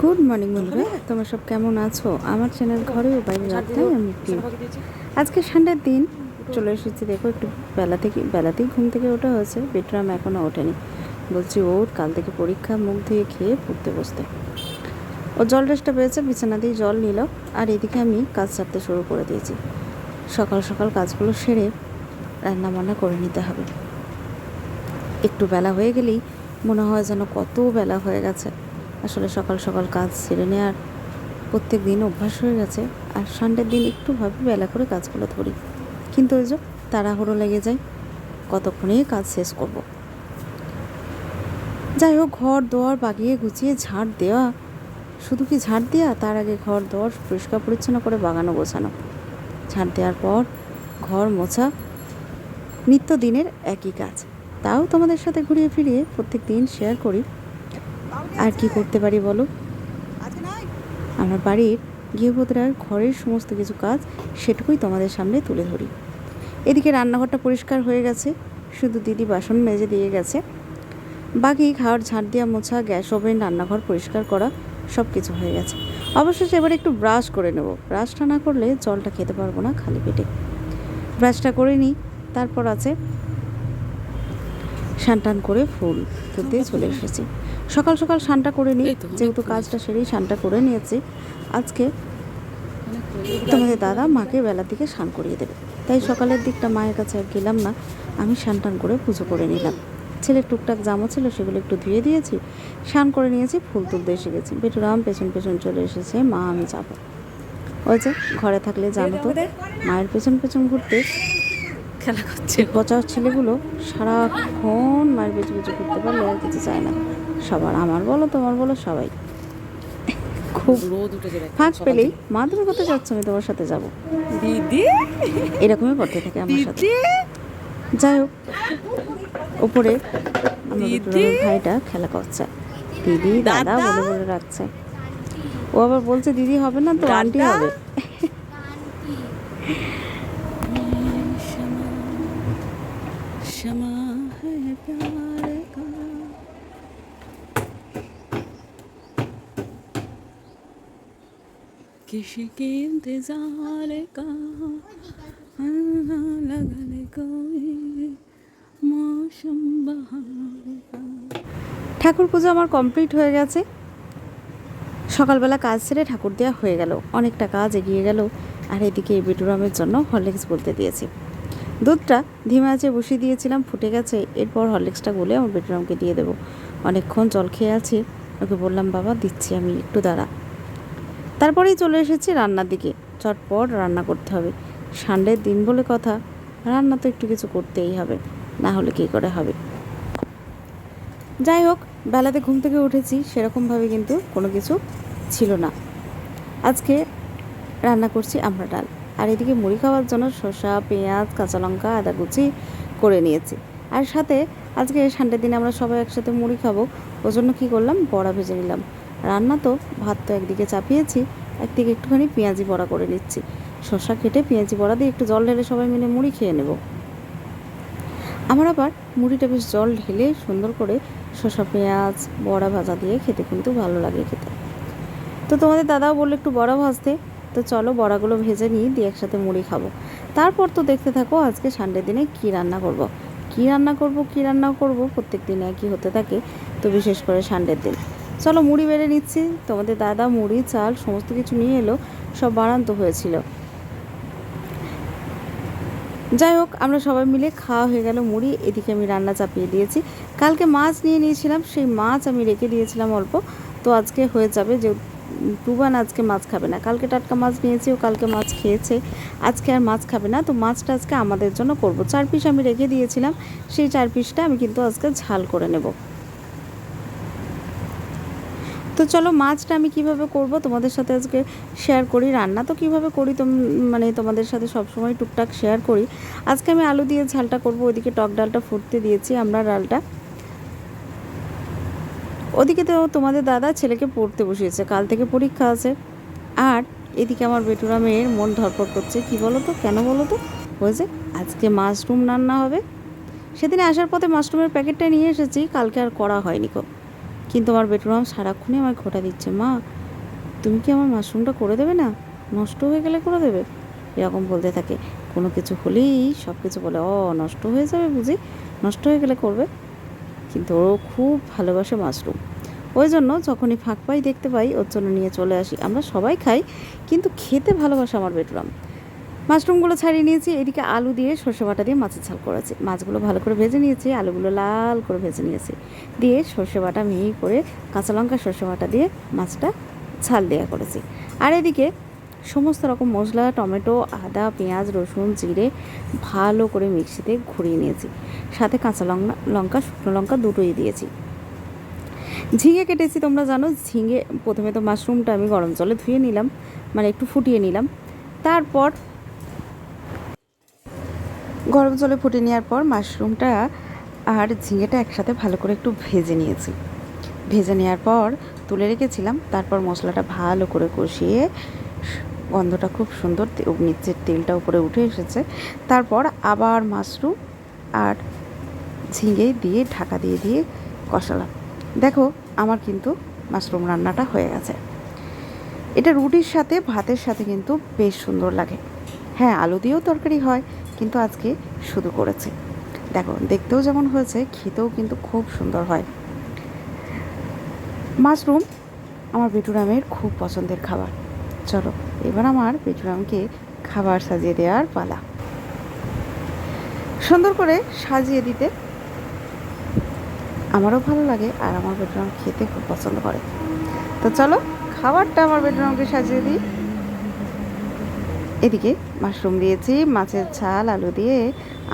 Good morning বন্ধুরা। তোমরা সব কেমন আছো? আমার চ্যানেল ঘরে ও বাইরে রাখতে আমি আজকে সানডের দিন। চলে এসেছি দেখো একটু বেলা থেকে বেলাতেই ঘুম থেকে ওঠা হয়েছে। বেটরাম এখনও ওঠেনি। বলছি ওর কাল থেকে পরীক্ষা মুখ ধুয়ে খেয়ে পড়তে বসতে। ও জল রেস্টটা পেয়েছে বিছানা দিয়ে জল নিল। আর এদিকে আমি কাজ সারতে শুরু করে দিয়েছি। সকাল সকাল কাজগুলো সেরে রান্না বান্না করে নিতে হবে। একটু বেলা হয়ে গেলেই মনে হয় যেন কত বেলা হয়ে গেছে। আসলে সকাল সকাল কাজ সেরে নেওয়ার প্রত্যেক দিন অভ্যাস হয়ে গেছে। আর সানডের দিন একটু ভাবে, বেলা করে কাজগুলো ধরি। কিন্তু ওই যে তাড়াহুড়ো লেগে যায় কতক্ষণেই কাজ শেষ করব। যাই হোক, ঘর দোয়ার বাগিয়ে গুছিয়ে ঝাড় দেওয়া। শুধু কি ঝাড় দেওয়া তার আগে ঘর দোয়ার পরিষ্কার পরিচ্ছন্ন করে বাগানো গোছানো। ঝাড় দেওয়ার পর ঘর মোছা। নিত্যদিনের একই কাজ। তাও তোমাদের সাথে ঘুরিয়ে ফিরিয়ে প্রত্যেক দিন শেয়ার করি। আর কি করতে পারি বলো? আমার বাড়ির গৃহবধূরার ঘরের সমস্ত কিছু কাজ সেটুকুই তোমাদের সামনে তুলে ধরি। এদিকে রান্নাঘরটা পরিষ্কার হয়ে গেছে শুধু দিদি বাসন মেজে দিয়ে গেছে। বাকি খাওয়ার ঝাঁট দেওয়া মোছা গ্যাস ওভেন রান্নাঘর পরিষ্কার করা সব কিছু হয়ে গেছে। অবশেষে এবার একটু ব্রাশ করে নেব। ব্রাশটা না করলে জলটা খেতে পারব না খালি পেটে। ব্রাশটা করে নিই তারপর আছে সানটান করে ফুল তুলতে চলে এসেছি। সকাল সকাল সানটা করে নিই যেহেতু কাজটা সেরেই সানটা করে নিয়েছি। আজকে তোমাদের দাদা মাকে বেলার দিকে স্নান করিয়ে দেবে। তাই সকালের দিকটা মায়ের কাছে আর গেলাম না। আমি স্নান টান করে পুজো করে নিলাম। ছেলের টুকটাক জামা ছিল সেগুলো একটু ধুয়ে দিয়েছি স্নান করে নিয়েছি ফুল তুলতে এসে গেছি। বেটুরাম পেছন পেছন চলে এসেছে মা আমি যাব। ওই যে ঘরে থাকলে জানো তো মায়ের পেছন পেছন ঘুরতে খেলা করছে। পচা ছেলেগুলো সারাক্ষণ মায়ের পেছু পেছু ঘুরতে পারলে আর কিছু চায় না। সবার আমার বলো তোমার বলো সবাই। খুব ফাঁক পেলেই মা তুমি কোথায় যাচ্ছ? আমি তোমার সাথে যাব। দিদি? এরকমই করতে থাকে আমার সাথে। যাই হোক উপরে আমার। ভাইটা খেলা করছে। দিদি দাদা দাদা। বলে বলে রাখছে ও আবার বলছে দিদি হবে না তো আন্টি হবে। क्षमा है प्यार का किसी के इंतजार का लगन कोई मौसम बहार का ঠাকুর পুজো আমার কমপ্লিট হয়ে গেছে সকালবেলা কাজ সেরে ঠাকুর দেওয়া হয়ে গেল অনেকটা কাজ এগিয়ে গেল আর এদিকে এই বিটুরামের জন্য হরলিক্স বলতে দিয়েছি দুধটা ধিমে আছে, বসিয়ে দিয়েছিলাম, ফুটে গেছে। এরপর হরলিক্সটা গলে আমার বিটুরামকে দিয়ে দেবো। অনেকক্ষণ জল খেয়ে আছে। ওকে বললাম, বাবা, দিচ্ছি আমি, একটু দাঁড়া। তারপরেই চলে এসেছি রান্নার দিকে। চটপট রান্না করতে হবে। সানডের দিন বলে কথা, রান্না তো একটু কিছু করতেই হবে, না হলে কী করে হবে? যাই হোক, বেলাতে ঘুম থেকে উঠেছি, সেরকমভাবে কিন্তু কোনো কিছু ছিল না। আজকে রান্না করছি আমরা ডাল। আর এদিকে মুড়ি খাওয়ার জন্য শসা, পেঁয়াজ, কাঁচা লঙ্কা, আদা কুচি করে নিয়েছি। আর সাথে আজকে সানডের দিনে আমরা সবাই একসাথে মুড়ি খাব। ওই জন্য কী করলাম? বড়া ভেজে নিলাম। রান্না তো ভাত তো একদিকে চাপিয়েছি, একদিকে একটুখানি পেঁয়াজি বড়া করে নিচ্ছি। শসা কেটে পেঁয়াজি বড়া দিয়ে একটু জল ঢেলে সবাই মিলে মুড়ি খেয়ে নেব। আমার আবার মুড়িটা বেশ জল ঢেলে সুন্দর করে শসা, পেঁয়াজ, বড়া ভাজা দিয়ে খেতে কিন্তু ভালো লাগে খেতে। তো তোমাদের দাদাও বলল একটু বড়া ভাজতে। তো চলো বড়াগুলো ভেজে নিই, দিয়ে একসাথে মুড়ি খাব। তারপর তো দেখতে থাকো আজকে সানডে দিনে কি রান্না করব। কি রান্না করব, কি রান্না করব প্রত্যেক দিনে একই হতে থাকে, তো বিশেষ করে সানডের দিন। চলো মুড়ি বেড়ে নিচ্ছি, তোমাদের দাদা, মুড়ি, চাল, সমস্ত কিছু নিয়ে এলো, সব বাড়ান্ত হয়েছিল। যাই হোক, আমরা সবাই মিলে খাওয়া হয়ে গেল মুড়ি, এদিকে আমি রান্না চাপিয়ে দিয়েছি। কালকে মাছ নিয়ে নিয়েছিলাম, সেই মাছ আমি রেখে দিয়েছিলাম অল্প, তো আজকে হয়ে যাবে যে টুবান আজকে মাছ খাবে না। কালকে টাটকা মাছ নিয়েছি ও কালকে মাছ খেয়েছে। আজকে আর মাছ খাবে না। তো মাছটা আজকে আমাদের জন্য করব। চার পিস আমি রেখে দিয়েছিলাম। সেই চার পিসটা আমি কিন্তু আজকে ঝাল করে নেব। তো চলো মাছটা আমি কীভাবে করব তোমাদের সাথে আজকে শেয়ার করি। রান্না তো কীভাবে করি তোম মানে তোমাদের সাথে সব সময় টুকটাক শেয়ার করি। আজকে আমি আলু দিয়ে ঝালটা করব। ওইদিকে টক ডালটা ফুটতে দিয়েছি। আমরা ডালটা ওদিকে তো তোমাদের দাদা ছেলেকে পড়তে বসিয়েছে, কাল থেকে পরীক্ষা আছে। আর এদিকে আমার বেটুরা মেয়ের মন ধরপড় করছে, কি বলো তো কেন বলো তো হয়েছে আজকে মাশরুম রান্না হবে। সেদিনে আসার পথে মাশরুমের প্যাকেটটা নিয়ে এসেছি, কালকে আর করা হয়নি কো কিন্তু আমার বেটুরাম সারাক্ষণই আমার খোটা দিচ্ছে, মা, তুমি কি আমার মাশরুমটা করে দেবে না? নষ্ট হয়ে গেলে করে দেবে? এরকম বলতে থাকে। কোনো কিছু হলেই সব কিছু বলে ও নষ্ট হয়ে যাবে বুঝি? নষ্ট হয়ে গেলে করবে? কিন্তু ও খুব ভালোবাসে মাশরুম। ওই জন্য যখনই ফাঁক পাই, দেখতে পাই, ওর জন্য নিয়ে চলে আসি। আমরা সবাই খাই, কিন্তু খেতে ভালোবাসে আমার বেটুরাম। মাশরুমগুলো ছাড়িয়ে নিয়েছি, এদিকে আলু দিয়ে সর্ষে বাটা দিয়ে মাছের ঝাল করেছি। মাছগুলো ভালো করে ভেজে নিয়েছি, আলুগুলো লাল করে ভেজে নিয়েছি। দিয়ে সর্ষে বাটা মিহি করে কাঁচা লঙ্কা সর্ষে বাটা দিয়ে মাছটা ঝাল দেওয়া করেছি। আর এদিকে সমস্ত রকম মশলা, টমেটো, আদা, পেঁয়াজ, রসুন, জিরে ভালো করে মিক্সিতে ঘুরিয়ে নিয়েছি। সাথে কাঁচা লঙ্কা লঙ্কা, শুকনো লঙ্কা দুটোই দিয়েছি। ঝিঙে কেটেছি তোমরা জানো, ঝিঙে প্রথমে তো মাশরুমটা আমি গরম জলে ধুয়ে নিলাম মানে একটু ফুটিয়ে নিলাম। তারপর গরম জলে ফুটিয়ে নেওয়ার পর মাশরুমটা আর ঝিঙেটা একসাথে ভালো করে একটু ভেজে নিয়েছি। ভেজে নেওয়ার পর তুলে রেখেছিলাম, তারপর মশলাটা ভালো করে কষিয়ে গন্ধটা খুব সুন্দর নিচের তেলটা উপরে উঠে এসেছে। তারপর আবার মাশরুম আর ঝিঙে দিয়ে, ঢাকা দিয়ে দিয়ে কষালাম। দেখো, আমার কিন্তু মাশরুম রান্নাটা হয়ে গেছে। এটা রুটির সাথে, ভাতের সাথে কিন্তু বেশ সুন্দর লাগে। হ্যাঁ আলু দিয়েও তরকারি হয়, কিন্তু আজকে শুধু করেছে। দেখো, দেখতেও যেমন হয়েছে, খেতেও কিন্তু খুব সুন্দর হয়। মাশরুম আমার বেটুরামের খুব পছন্দের খাবার। চলো। এবার আমার বেটুরামকে খাবার সাজিয়ে দেওয়ার পালা। সুন্দর করে সাজিয়ে দিতে আমারও ভালো লাগে আর আমার বেডরুম খেতে খুব পছন্দ করে। তো চলো, খাবারটা আমার বেডরুমকে সাজিয়ে দিই। এদিকে মাশরুম দিয়েছি, মাছের ঝাল, আলু দিয়ে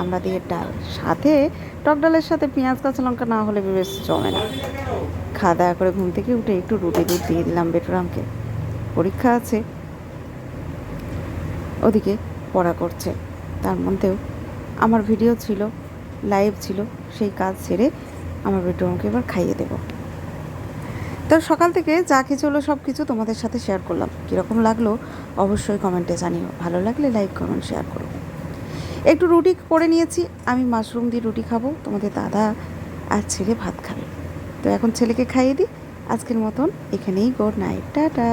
আমরা দিয়ে ডাল। সাথে টক ডালের সাথে পেঁয়াজ, কাঁচা লঙ্কা না হলে বেশ জমে না। খাওয়া দাওয়া করে ঘুম থেকে উঠে একটু রুটি দুধ দিয়ে দিলাম বেটুরামকে পরীক্ষা আছে। ওদিকে পড়া করছে। তার মধ্যেও আমার ভিডিও ছিল, লাইভ ছিল, সেই কাজ ছেড়ে আমার বেডরুমকে এবার খাইয়ে দেব। তো সকাল থেকে যা কিছু হলো সব কিছু তোমাদের সাথে শেয়ার করলাম। কীরকম লাগল অবশ্যই কমেন্টে জানিও। ভালো লাগলে লাইক কমেন্ট শেয়ার করো। একটু রুটি করে নিয়েছি। আমি মাশরুম দিয়ে রুটি খাব। তোমাদের দাদা আর ছেলে ভাত খাবে। তো এখন ছেলেকে খাইয়ে দিই। আজকের মতন এখানেই গুড নাইট টাটা।